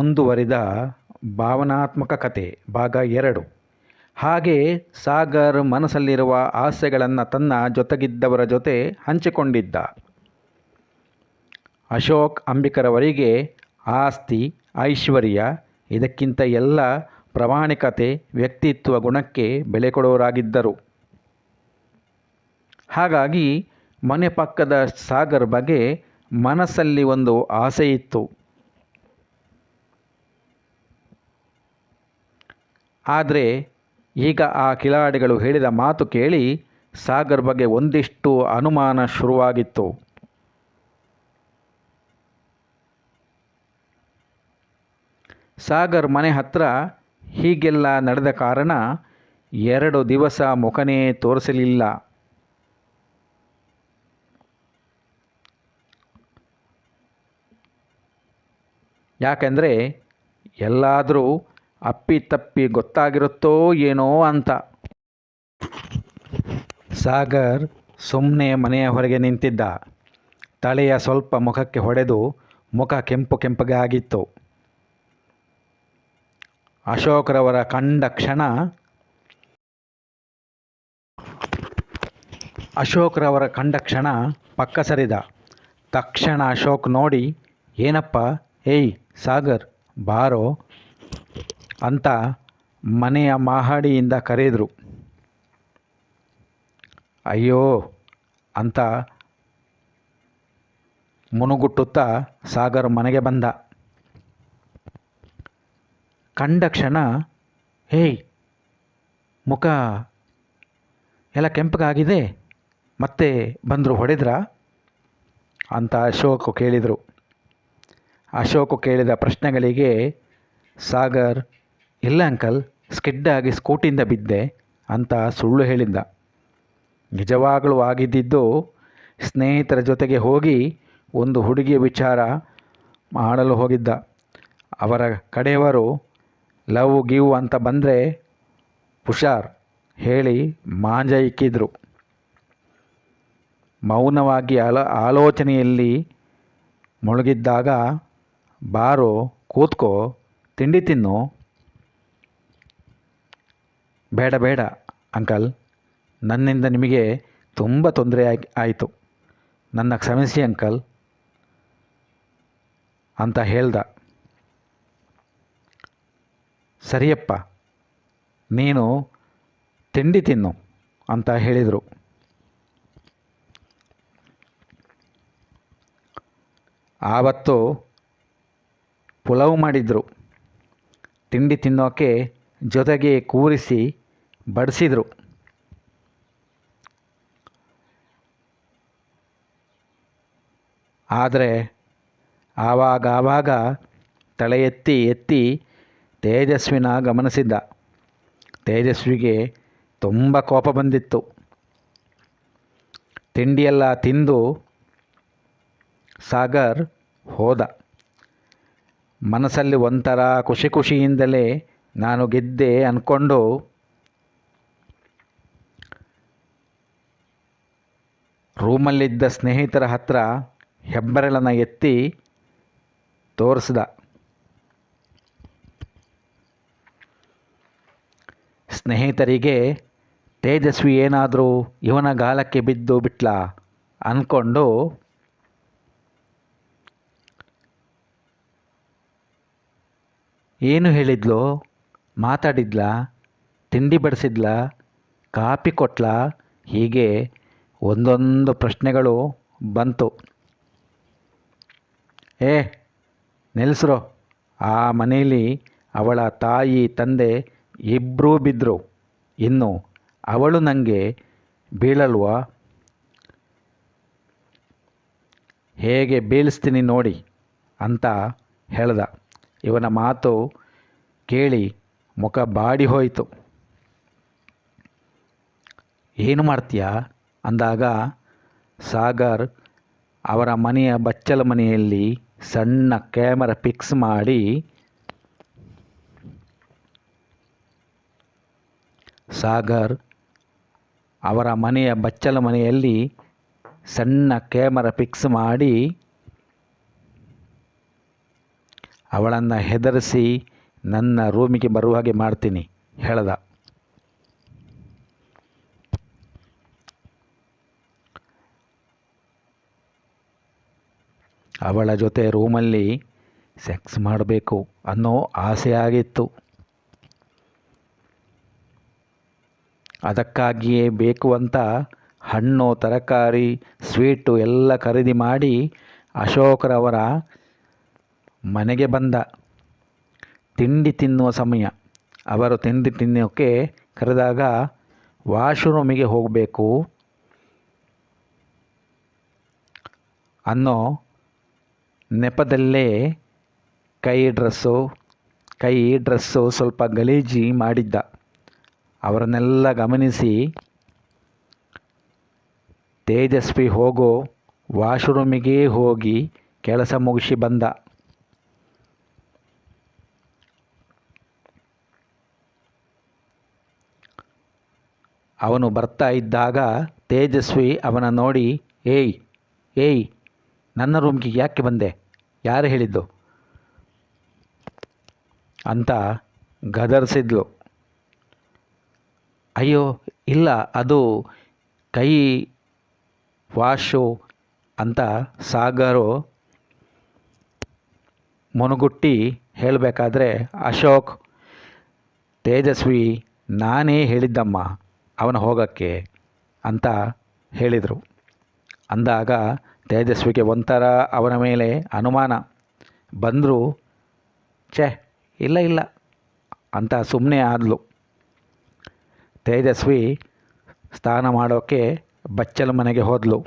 ಮುಂದುವರಿದ ಭಾವನಾತ್ಮಕ ಕತೆ, ಭಾಗ ಎರಡು. ಹಾಗೆ ಸಾಗರ್ ಮನಸ್ಸಲ್ಲಿರುವ ಆಸೆಗಳನ್ನು ತನ್ನ ಜೊತೆಗಿದ್ದವರ ಜೊತೆ ಹಂಚಿಕೊಂಡಿದ್ದ. ಅಶೋಕ್ ಅಂಬಿಕರವರಿಗೆ ಆಸ್ತಿ, ಐಶ್ವರ್ಯ, ಇದಕ್ಕಿಂತ ಎಲ್ಲ ಪ್ರಾಮಾಣಿಕತೆ, ವ್ಯಕ್ತಿತ್ವ ಗುಣಕ್ಕೆ ಬೆಲೆ ಕೊಡೋರಾಗಿದ್ದರು. ಹಾಗಾಗಿ ಮನೆ ಪಕ್ಕದ ಸಾಗರ್ ಬಗ್ಗೆ ಮನಸ್ಸಲ್ಲಿ ಒಂದು ಆಸೆ ಇತ್ತು. ಆದರೆ ಈಗ ಆ ಕಿಲಾಡಿಗಳು ಹೇಳಿದ ಮಾತು ಕೇಳಿ ಸಾಗರ್ ಬಗ್ಗೆ ಒಂದಿಷ್ಟು ಅನುಮಾನ ಶುರುವಾಗಿತ್ತು. ಸಾಗರ್ ಮನೆ ಹತ್ರ ಹೀಗೆಲ್ಲ ನಡೆದ ಕಾರಣ ಎರಡು ದಿವಸ ಮುಖನೇ ತೋರಿಸಲಿಲ್ಲ. ಯಾಕೆಂದರೆ ಎಲ್ಲಾದರೂ ಅಪ್ಪಿತಪ್ಪಿ ಗೊತ್ತಾಗಿರುತ್ತೋ ಏನೋ ಅಂತ. ಸಾಗರ್ ಸುಮ್ಮನೆ ಮನೆಯ ಹೊರಗೆ ನಿಂತಿದ್ದ. ತಲೆಯ ಸ್ವಲ್ಪ ಮುಖಕ್ಕೆ ಹೊಡೆದು ಮುಖ ಕೆಂಪು ಕೆಂಪಗೆ ಆಗಿತ್ತು. ಅಶೋಕ್ರವರ ಕಂಡ ಕ್ಷಣ ಅಶೋಕರವರ ಕಂಡ ಕ್ಷಣ ಪಕ್ಕ ಸರಿದ. ತಕ್ಷಣ ಅಶೋಕ್ ನೋಡಿ, ಏನಪ್ಪ? ಏಯ್ ಸಾಗರ್, ಬಾರೋ ಅಂತ ಮನೆಯ ಮಹಡಿಯಿಂದ ಕರೆದರು. ಅಯ್ಯೋ ಅಂತ ಮುನುಗುಟ್ಟುತ್ತಾ ಸಾಗರ್ ಮನೆಗೆ ಬಂದ. ಕಂಡ ಕ್ಷಣ, ಹೇಯ್, ಮುಖ ಎಲ್ಲ ಕೆಂಪಗಾಗಿದೆ, ಮತ್ತೆ ಬಂದರು ಹೊಡೆದ್ರಾ? ಅಂತ ಅಶೋಕ್ ಕೇಳಿದರು. ಅಶೋಕ್ ಕೇಳಿದ ಪ್ರಶ್ನೆಗಳಿಗೆ ಸಾಗರ್ ಇಲ್ಲ ಅಂಕಲ್, ಸ್ಕಿಡ್ಡಾಗಿ ಸ್ಕೂಟಿಯಿಂದ ಬಿದ್ದೆ ಅಂತ ಸುಳ್ಳು ಹೇಳಿದ್ದ. ನಿಜವಾಗಲೂ ಆಗಿದ್ದಿದ್ದು ಸ್ನೇಹಿತರ ಜೊತೆಗೆ ಹೋಗಿ ಒಂದು ಹುಡುಗಿಯ ವಿಚಾರ ಮಾಡಲು ಹೋಗಿದ್ದ. ಅವರ ಕಡೆಯವರು, ಲವ್ ಗಿವ್ ಅಂತ ಬಂದರೆ ಹುಷಾರ್ ಹೇಳಿ ಮಾಂಜ ಇಕ್ಕಿದ್ರು. ಮೌನವಾಗಿ ಆಲೋ, ಆಲೋಚನೆಯಲ್ಲಿ ಮುಳುಗಿದ್ದಾಗ, ಬಾರೋ, ಕೂತ್ಕೋ, ತಿಂಡಿ ತಿನ್ನು ಬೇಡ ಬೇಡ, ಅಂಕಲ್. ನನ್ನಿಂದ ನಿಮಗೆ ತುಂಬ ತೊಂದರೆ ಆಗಿ, ಆಯಿತು. ನನ್ನ ಕ್ಷಮಿಸಿ, ಅಂಕಲ್. ಅಂತ ಹೇಳ್ದ. ಸರಿಯಪ್ಪ, ನೀನು ತಿಂಡಿ ತಿನ್ನು ಅಂತ ಹೇಳಿದರು. ಆವತ್ತು ಪುಲಾವ್ ಮಾಡಿದರು. ತಿಂಡಿ ತಿನ್ನೋಕೆ ಜೊತೆಗೆ ಕೂರಿಸಿ ಬಡಿಸಿದರು. ಆದರೆ ಆವಾಗ ತಲೆ ಎತ್ತಿ ಎತ್ತಿ ತೇಜಸ್ವಿನ ಗಮನಿಸಿದ್ದ. ತೇಜಸ್ವಿಗೆ ತುಂಬ ಕೋಪ ಬಂದಿತ್ತು. ತಿಂಡಿಯೆಲ್ಲ ತಿಂದು ಸಾಗರ್ ಹೋದ. ಮನಸ್ಸಲ್ಲಿ ಒಂಥರ ಖುಷಿ ಖುಷಿಯಿಂದಲೇ ನಾನು ಗೆದ್ದೆ ಅಂದ್ಕೊಂಡು ರೂಮಲ್ಲಿದ್ದ ಸ್ನೇಹಿತರ ಹತ್ರ ಹೆಬ್ಬೆರಳನ್ನು ಎತ್ತಿ ತೋರಿಸ್ದ. ಸ್ನೇಹಿತರಿಗೆ, ತೇಜಸ್ವಿ ಏನಾದರೂ ಇವನ ಗಾಲಕ್ಕೆ ಬಿದ್ದು ಬಿಟ್ಲ? ಅಂದ್ಕೊಂಡು ಏನು ಹೇಳಿದ್ಲು? ಮಾತಾಡಿದ್ಲಾ? ತಿಂಡಿ ಬಡಿಸಿದ್ಲ? ಕಾಪಿ ಕೊಟ್ಲ? ಹೀಗೆ ಒಂದೊಂದು ಪ್ರಶ್ನೆಗಳು ಬಂತು. ಏ, ನಿಲ್ಸ್ರು. ಆ ಮನೆಯಲ್ಲಿ ಅವಳ ತಾಯಿ, ತಂದೆ ಇಬ್ಬರೂ ಬಿದ್ದರು ಇನ್ನು ಅವಳು ನನಗೆ ಬೀಳಲ್ವಾ? ಹೇಗೆ ಬೀಳಿಸ್ತೀನಿ ನೋಡಿ ಅಂತ ಹೇಳ್ದ. ಇವನ ಮಾತು ಕೇಳಿ ಮುಖ ಬಾಡಿ ಹೋಯಿತು. ಏನು ಮಾಡ್ತೀಯಾ? ಅಂದಾಗ ಸಾಗರ್ ಅವರ ಮನೆಯ ಬಚ್ಚಲ ಮನೆಯಲ್ಲಿ ಸಣ್ಣ ಕ್ಯಾಮರಾ ಫಿಕ್ಸ್ ಮಾಡಿ ಸಾಗರ್ ಅವರ ಮನೆಯ ಬಚ್ಚಲ ಮನೆಯಲ್ಲಿ ಸಣ್ಣ ಕ್ಯಾಮರಾ ಫಿಕ್ಸ್ ಮಾಡಿ ಅವಳನ್ನು ಹೆದರಿಸಿ ನನ್ನ ರೂಮಿಗೆ ಬರುವ ಹಾಗೆ ಮಾಡ್ತೀನಿ, ಹೇಳ್ದ. ಅವಳ ಜೊತೆ ರೂಮಲ್ಲಿ ಸೆಕ್ಸ್ ಮಾಡಬೇಕು ಅನ್ನೋ ಆಸೆ ಆಗಿತ್ತು ಅದಕ್ಕಾಗಿಯೇ ಬೇಕು ಅಂತ ಹಣ್ಣು, ತರಕಾರಿ, ಸ್ವೀಟು ಎಲ್ಲ ಖರೀದಿ ಮಾಡಿ ಅಶೋಕರವರ ಮನೆಗೆ ಬಂದ. ತಿಂಡಿ ತಿನ್ನುವ ಸಮಯ. ಅವರು ತಿಂಡಿ ತಿನ್ನೋಕ್ಕೆ ಕರೆದಾಗ ವಾಶ್ರೂಮಿಗೆ ಹೋಗಬೇಕು ಅನ್ನೋ ನೆಪದಲ್ಲೇ ಕೈ ಡ್ರೆಸ್ಸು ಕೈ ಡ್ರೆಸ್ಸು ಸ್ವಲ್ಪ ಗಲೀಜಿ ಮಾಡಿದ್ದ. ಅವರನ್ನೆಲ್ಲ ಗಮನಿಸಿ, ತೇಜಸ್ವಿ ಹೋಗೋ ವಾಶ್ರೂಮಿಗೆ ಹೋಗಿ ಕೆಲಸ ಮುಗಿಸಿ ಬಂದ. ಅವನು ಬರ್ತಾ ಇದ್ದಾಗ ತೇಜಸ್ವಿ ಅವನ ನೋಡಿ, ಏಯ್ ಏಯ್, ನನ್ನ ರೂಮ್ಗೆ ಯಾಕೆ ಬಂದೆ? ಯಾರು ಹೇಳಿದ್ದು? ಅಂತ ಗದರಿಸಿದ್ಲು. ಅಯ್ಯೋ, ಇಲ್ಲ, ಅದು ಕೈ ವಾಶು ಅಂತ ಸಾಗರು ಮುನುಗುಟ್ಟಿ ಹೇಳಬೇಕಾದ್ರೆ, ಅಶೋಕ್, ತೇಜಸ್ವಿ, ನಾನೇ ಹೇಳಿದ್ದಮ್ಮ, ಅವನ ಹೋಗಕ್ಕೆ, ಅಂತ ಹೇಳಿದರು. ಅಂದಾಗ ತೇಜಸ್ವಿಗೆ ಒಂಥರ ಅವನ ಮೇಲೆ ಅನುಮಾನ ಬಂದರೂ, ಛೇ, ಇಲ್ಲ ಇಲ್ಲ, ಅಂತ ಸುಮ್ಮನೆ ಆದಲು. ತೇಜಸ್ವಿ ಸ್ನಾನ ಮಾಡೋಕ್ಕೆ ಬಚ್ಚಲ ಮನೆಗೆ ಹೋದಲು.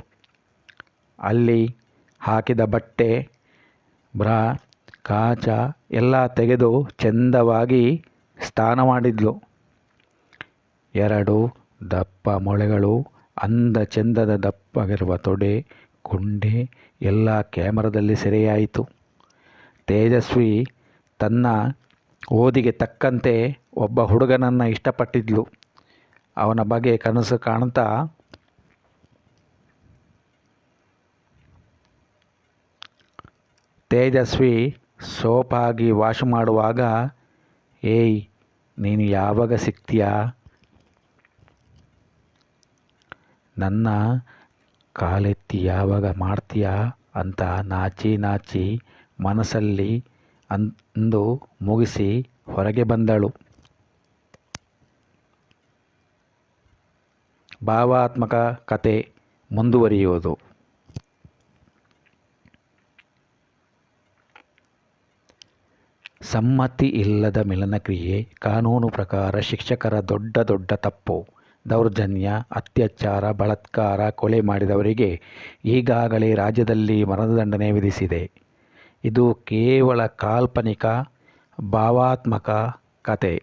ಅಲ್ಲಿ ಹಾಕಿದ ಬಟ್ಟೆ, ಬ್ರಾ, ಕಾಚ ಎಲ್ಲ ತೆಗೆದು ಚೆಂದವಾಗಿ ಸ್ನಾನ ಮಾಡಿದ್ಲು. ಎರಡು ದಪ್ಪ ಮೊಳೆಗಳು, ಅಂದ ಚೆಂದದ ದಪ್ಪಗಿರುವ ತೊಡೆ ಕುಂಡೆ ಎಲ್ಲ ಕ್ಯಾಮರದಲ್ಲಿ ಸೆರೆಯಾಯಿತು. ತೇಜಸ್ವಿ ತನ್ನ ಓದಿಗೆ ತಕ್ಕಂತೆ ಒಬ್ಬ ಹುಡುಗನನ್ನು ಇಷ್ಟಪಟ್ಟಿದ್ಲು. ಅವನ ಬಗ್ಗೆ ಕನಸು ಕಾಣ್ತಾ, ತೇಜಸ್ವಿ ಸೋಪಾಗಿ ವಾಶ್ ಮಾಡುವಾಗ, ಏಯ್, ನೀನು ಯಾವಾಗ ಸಿಗ್ತೀಯಾ ನನ್ನ ಕಾಲೆತ್ತಿ ಯಾವಾಗ ಮಾಡ್ತೀಯಾ ಅಂತ ನಾಚಿ ನಾಚಿ ಮನಸ್ಸಲ್ಲಿ ಅಂದು ಮುಗಿಸಿ ಹೊರಗೆ ಬಂದಳು. ಭಾವಾತ್ಮಕ ಕತೆ ಮುಂದುವರಿಯುವುದು. ಸಮ್ಮತಿ ಇಲ್ಲದ ಮಿಲನಕ್ರಿಯೆ ಕಾನೂನು ಪ್ರಕಾರ ಶಿಕ್ಷಕರ ದೊಡ್ಡ ದೊಡ್ಡ ತಪ್ಪು. ದೌರ್ಜನ್ಯ ಅತ್ಯಾಚಾರ ಬಲಾತ್ಕಾರ ಕೊಲೆ ಮಾಡಿದವರಿಗೆ ಈಗಾಗಲೇ ರಾಜ್ಯದಲ್ಲಿ ಮರಣದಂಡನೆ ವಿಧಿಸಿದೆ. ಇದು ಕೇವಲ ಕಾಲ್ಪನಿಕ ಭಾವಾತ್ಮಕ ಕತೆ.